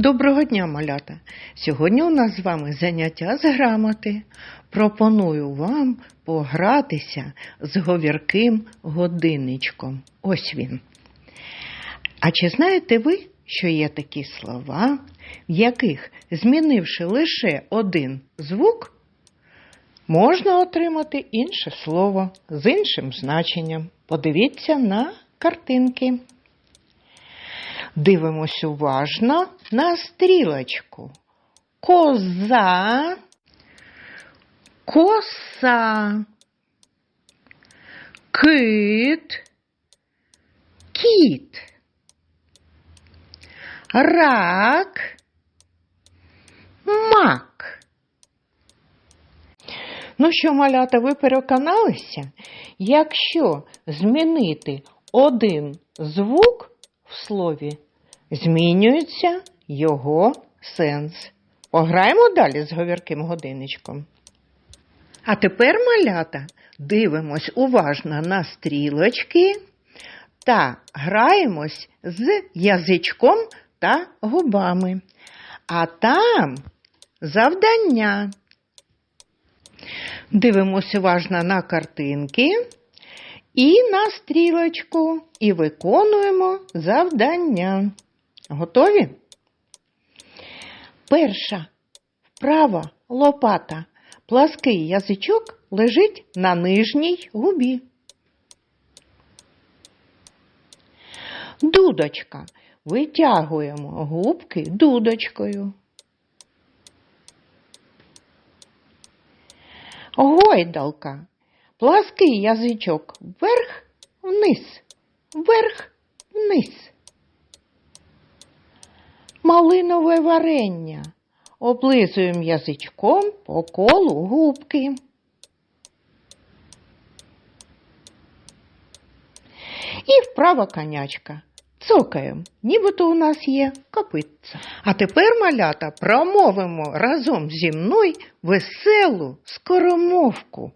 Доброго дня, малята! Сьогодні у нас з вами заняття з грамоти. Пропоную вам погратися з говірким годинничком. Ось він. А чи знаєте ви, що є такі слова, в яких, змінивши лише один звук, можна отримати інше слово з іншим значенням? Подивіться на картинки. Дивимось уважно на стрілочку. Коза, коса, кит, кіт, рак, мак. Ну що, малята, ви переконалися? Якщо змінити один звук в слові, змінюється його сенс. Пограємо далі з говірким годинничком. А тепер, малята, дивимось уважно на стрілочки та граємось з язичком та губами. А там завдання. Дивимось уважно на картинки і на стрілочку і виконуємо завдання. Готові? Перша вправа лопата. Плаский язичок лежить на нижній губі. Дудочка. Витягуємо губки дудочкою. Гойдалка. Плаский язичок вверх, вниз, вверх, вниз. Малинове варення. Облизуємо язичком по колу губки. І вправа конячка. Цокаємо, нібито у нас є копитця. А тепер, малята, промовимо разом зі мною веселу скоромовку.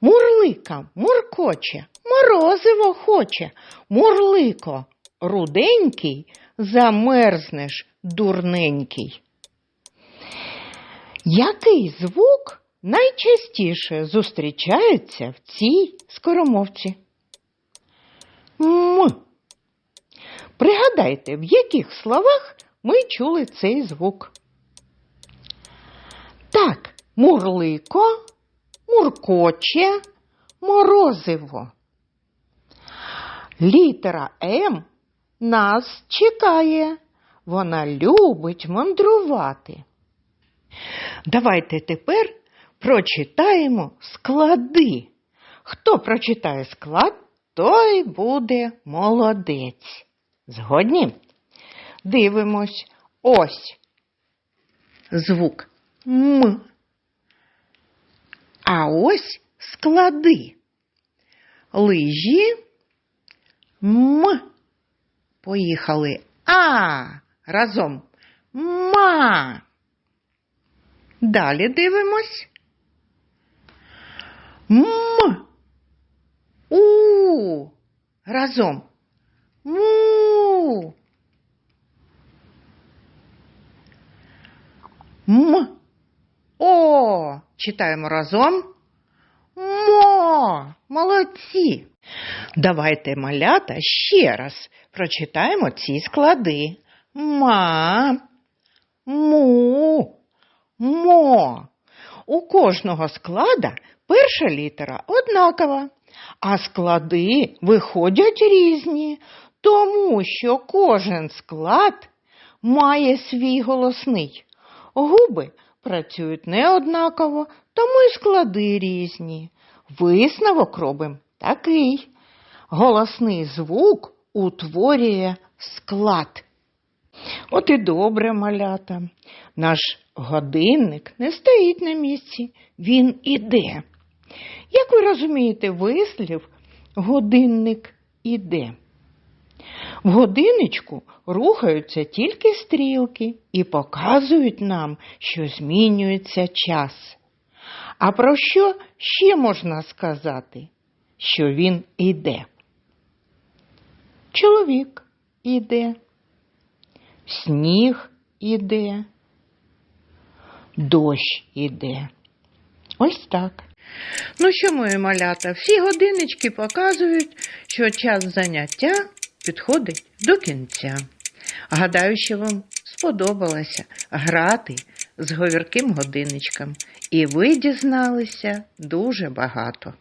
Мурлика, муркоче, морозиво хоче, мурлико, руденький, замерзнеш, дурненький. Який звук найчастіше зустрічається в цій скоромовці? М. Пригадайте, в яких словах ми чули цей звук. Так, мурлико, муркоче, морозиво. Літера М нас чекає. Вона любить мандрувати. Давайте тепер прочитаємо склади. Хто прочитає склад, той буде молодець. Згодні? Дивимось ось звук М. А ось склади. Лижі М. Поїхали. А. Разом. Ма. Далі дивимось. М. У. Разом. Му. М. О. Читаємо разом. Мо. Молодці. Давайте малята ще раз прочитаємо ці склади. Ма. Му. Мо. У кожного склада перша літера однакова, а склади виходять різні, тому що кожен склад має свій голосний. Губи працюють неоднаково, тому й склади різні. Висновок робимо такий. Голосний звук утворює склад. От і добре, малята. Наш годинник не стоїть на місці, він іде. Як ви розумієте, вислів годинник іде. В годинничку рухаються тільки стрілки і показують нам, що змінюється час. А про що ще можна сказати? Що він іде? Чоловік іде, сніг іде? Дощ іде. Ось так. Ну що, мої малята, всі годиннички показують, що час заняття підходить до кінця. Гадаю, що вам сподобалося грати з говірким годинничком, і ви дізналися дуже багато.